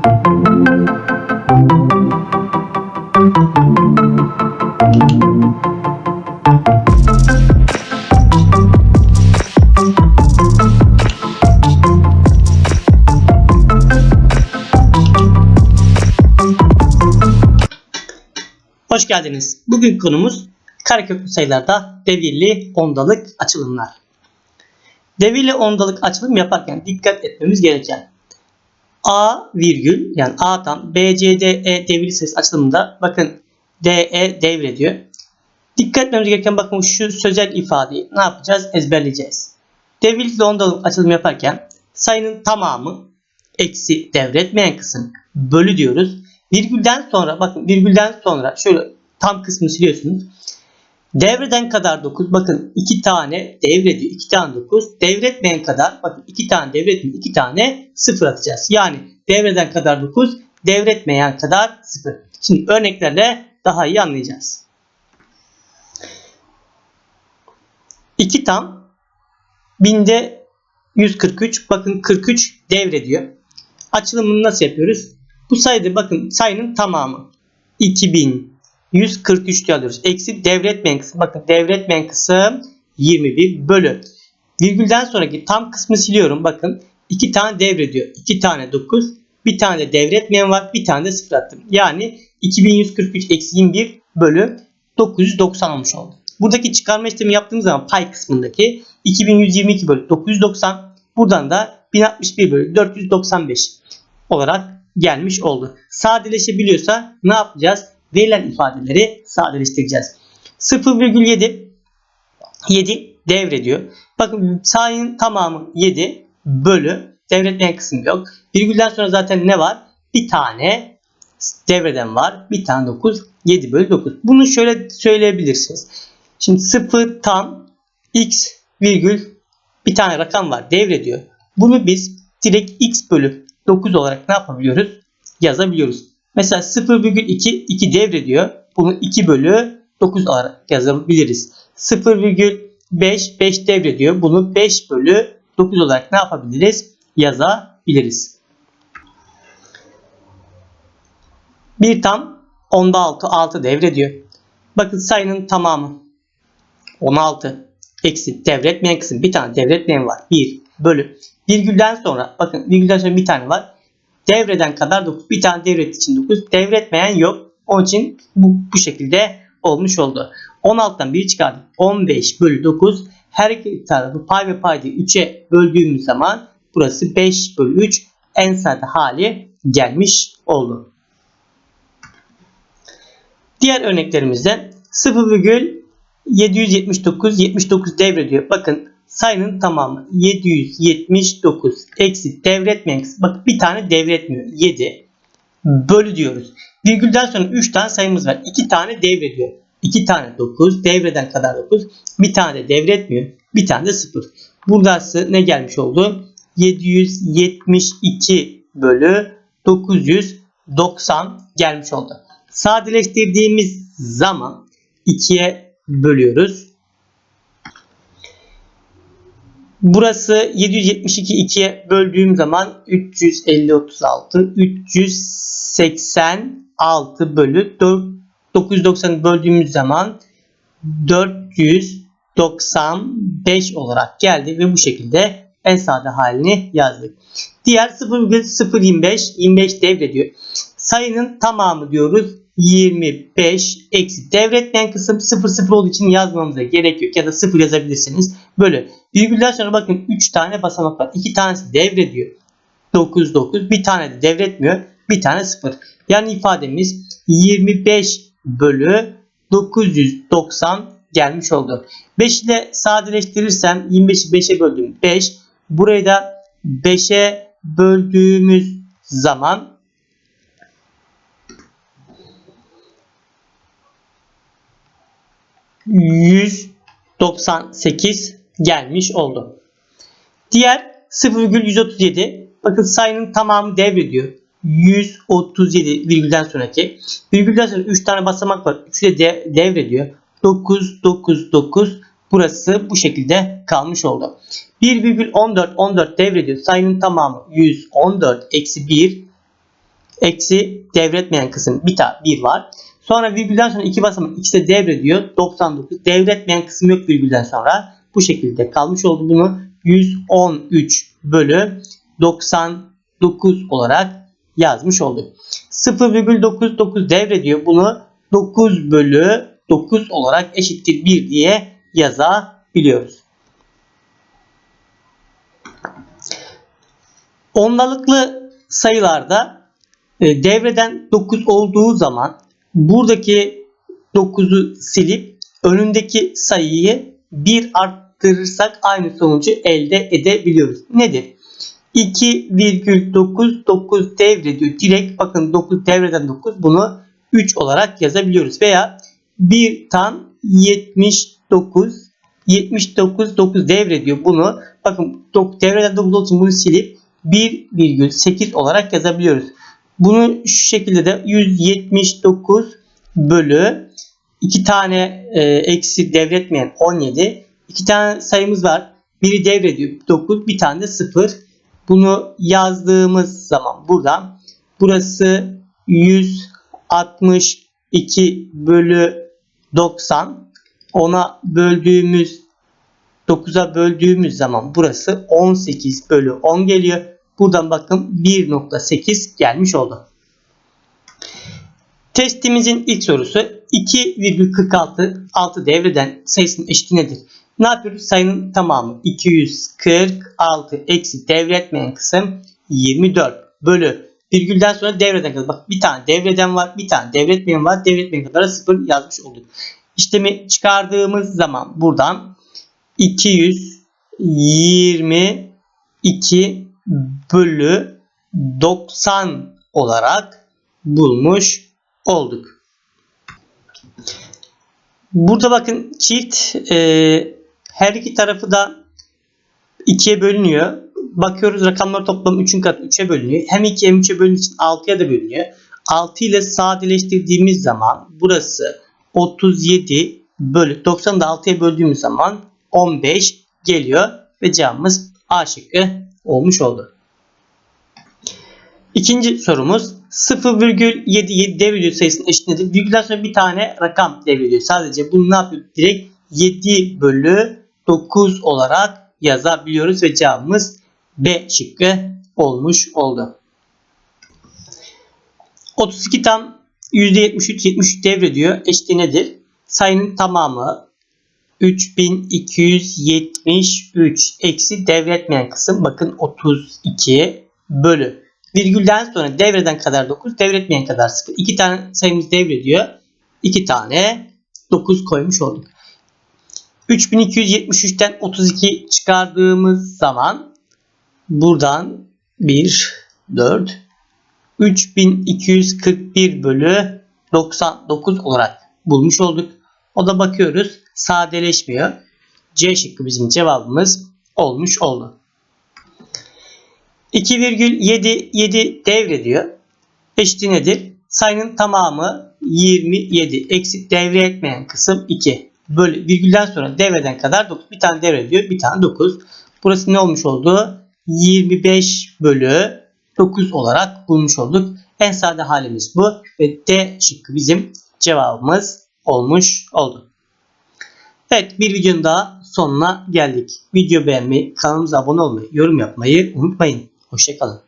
Hoş geldiniz. Bugün konumuz kareköklü sayılarda devirli ondalık açılımlar. Devirli ondalık açılım yaparken dikkat etmemiz gereken A virgül yani A'dan B, C, D, E devirli sayısı açılımında bakın DE devrediyor. Dikkat etmemiz gereken bakın şu sözel ifadeyi ne yapacağız? Ezberleyeceğiz. Devirli ondalık açılım yaparken sayının tamamı eksi devretmeyen kısım bölü diyoruz. Virgülden sonra bakın virgülden sonra şöyle tam kısmını siliyorsunuz. Devreden kadar 9 bakın 2 tane devrediyor 2 tane 9 devretmeyen kadar bakın 2 tane devretmiyor 2 tane 0 atacağız. Yani devreden kadar 9 devretmeyen kadar 0. Şimdi örneklerle daha iyi anlayacağız. 2 tam binde 143 bakın 43 devrediyor. Açılımını nasıl yapıyoruz? Bu sayıda bakın sayının tamamı 2143 diye alıyoruz. Eksi devretmeyen kısım. Bakın devretmeyen kısım 21 bölü. Virgülden sonraki tam kısmı siliyorum. Bakın 2 tane devrediyor. 2 tane 9. Bir tane de devretmeyen var. Bir tane de 0 attım. Yani 2143 eksi 21 bölü 990 olmuş oldu. Buradaki çıkarma işlemi yaptığımız zaman pay kısmındaki 2122 bölü 990 buradan da 1061 bölü 495 olarak gelmiş oldu. Sadeleşebiliyorsa ne yapacağız? Verilen ifadeleri sadeleştireceğiz. 0,7 7 devrediyor. Bakın sayının tamamı 7 bölü devretmeyen kısım yok. Virgülden sonra zaten ne var? Bir tane devreden var. Bir tane 9. 7 bölü 9. Bunu şöyle söyleyebilirsiniz. Şimdi 0 tam x virgül bir tane rakam var devrediyor. Bunu biz direkt x bölü 9 olarak ne yapabiliyoruz? Yazabiliyoruz. Mesela 0,2 2 devrediyor. Bunu 2 bölü 9 olarak yazabiliriz. 0,5 5 devrediyor. Bunu 5 bölü 9 olarak ne yapabiliriz? Yazabiliriz. Bir tam onda 6 6 devrediyor. Bakın sayının tamamı 16 eksi devretmeyen kısım bir tane devretmeyen var. 1 bölü virgülden sonra bakın virgülden sonra bir tane var. Devreden kadar 9. Bir tane devret için 9. Devretmeyen yok. Onun için bu, bu şekilde olmuş oldu. 16'dan 1 çıkardık. 15 bölü 9. Her iki tarafı pay ve payda 3'e böldüğümüz zaman burası 5 bölü 3 en sade hali gelmiş oldu. Diğer örneklerimizde 0,779 79 devrediyor. Bakın sayının tamamı 779 eksi devretmeyen kısmı. Bak bir tane devretmiyor. 7 bölü diyoruz. Virgülden sonra 3 tane sayımız var. 2 tane devrediyor. 2 tane 9 devreden kadar 9. Bir tane de devretmiyor. Bir tane de 0. Burası ne gelmiş oldu? 772 bölü 990 gelmiş oldu. Sadeleştirdiğimiz zaman 2'ye bölüyoruz. Burası 772 2'ye böldüğüm zaman 350 36 386 bölü 4 990 böldüğümüz zaman 495 olarak geldi ve bu şekilde en sade halini yazdık. Diğer 0,025 25 devrediyor. Sayının tamamı diyoruz 25 eksi devretmeyen kısım 0 0 olduğu için yazmamıza gerek yok ya da 0 yazabilirsiniz. Böyle virgülden sonra bakın 3 tane basamak var. 2 tanesi devrediyor. 9 9 bir tane de devretmiyor. Bir tane 0. Yani ifademiz 25 bölü 990 gelmiş oldu. 5 ile sadeleştirirsem 25'i 5'e böldüm 5. Burayı da 5'e böldüğümüz zaman 198 gelmiş oldu. Diğer 0,137 bakın sayının tamamı devrediyor. 137 virgülden sonraki. Virgülden sonra 3 tane basamak var. 3'ü de devrediyor. 9 9 9 burası bu şekilde kalmış oldu. 1,14 14 devrediyor. Sayının tamamı 114 eksi 1 Eksi devretmeyen kısım bir tane 1 var. Sonra virgülden sonra iki basamak ikisi de devrediyor. 99. Devretmeyen kısım yok virgülden sonra. Bu şekilde kalmış oldu bunu. 113 bölü 99 olarak yazmış olduk. 0,99 devrediyor. Bunu 9 bölü 9 olarak eşittir 1 diye yazabiliyoruz. Ondalıklı sayılarda e, devreden 9 olduğu zaman buradaki 9'u silip önündeki sayıyı 1 arttırırsak aynı sonucu elde edebiliyoruz. Nedir? 2,99 devrediyor. Direkt bakın 9 devreden 9 bunu 3 olarak yazabiliyoruz. Veya 1 tan 79 79 9 devrediyor. Bunu bakın devreden 9 olduğu için bunu silip 1,8 olarak yazabiliyoruz. Bunu şu şekilde de 179 bölü 2 tane e, eksi devretmeyen 17. 2 tane sayımız var. Biri devrediyor 9 bir tane de 0. Bunu yazdığımız zaman buradan burası 162 bölü 90 ona böldüğümüz 9'a böldüğümüz zaman burası 18 bölü 10 geliyor. Buradan bakın 1.8 gelmiş oldu. Testimizin ilk sorusu 2,46 6 devreden sayısının eşiti nedir? Ne yapıyoruz? Sayının tamamı 246 eksi devretmeyen kısım 24 bölü virgülden sonra devreden kadar. Bak bir tane devreden var bir tane devretmeyen var. Devretmeyen kadar 0 yazmış olduk. İşlemi çıkardığımız zaman buradan 222 bölü 90 olarak bulmuş olduk. Burada bakın çift e, her iki tarafı da 2'ye bölünüyor. Bakıyoruz rakamlar toplamı 3'ün katı 3'e bölünüyor. Hem 2 hem 3'e bölündüğü için 6'ya da bölünüyor. 6 ile sadeleştirdiğimiz zaman burası 37 bölü 90'ı da 6'ya böldüğümüz zaman 15 geliyor ve cevabımız A şıkkı olmuş oldu. İkinci sorumuz 0,77 devrediyor sayısının eşit nedir? Virgülden sonra bir tane rakam devrediyor. Sadece bunu ne yapıyor? Direkt 7 bölü 9 olarak yazabiliyoruz ve cevabımız B şıkkı olmuş oldu. 32 tam %73 73 devrediyor. Eşit nedir? Sayının tamamı 3273 eksi devretmeyen kısım bakın 32 bölü. Virgülden sonra devreden kadar 9 devretmeyen kadar 0. 2 tane sayımız devrediyor. 2 tane 9 koymuş olduk. 3273'ten 32 çıkardığımız zaman buradan 1 4 3241 bölü 99 olarak bulmuş olduk. O da bakıyoruz sadeleşmiyor. C şıkkı bizim cevabımız olmuş oldu. 2,77 devrediyor. Eşitliği nedir? Sayının tamamı 27 eksi devre etmeyen kısım 2 bölü virgülden sonra devreden kadar 9. Bir tane devrediyor bir tane 9. Burası ne olmuş oldu? 25 bölü 9 olarak bulmuş olduk. En sade halimiz bu ve D şıkkı bizim cevabımız olmuş oldu. Evet bir videonun daha sonuna geldik. Video beğenmeyi, kanalımıza abone olmayı, yorum yapmayı unutmayın. Hoşçakalın.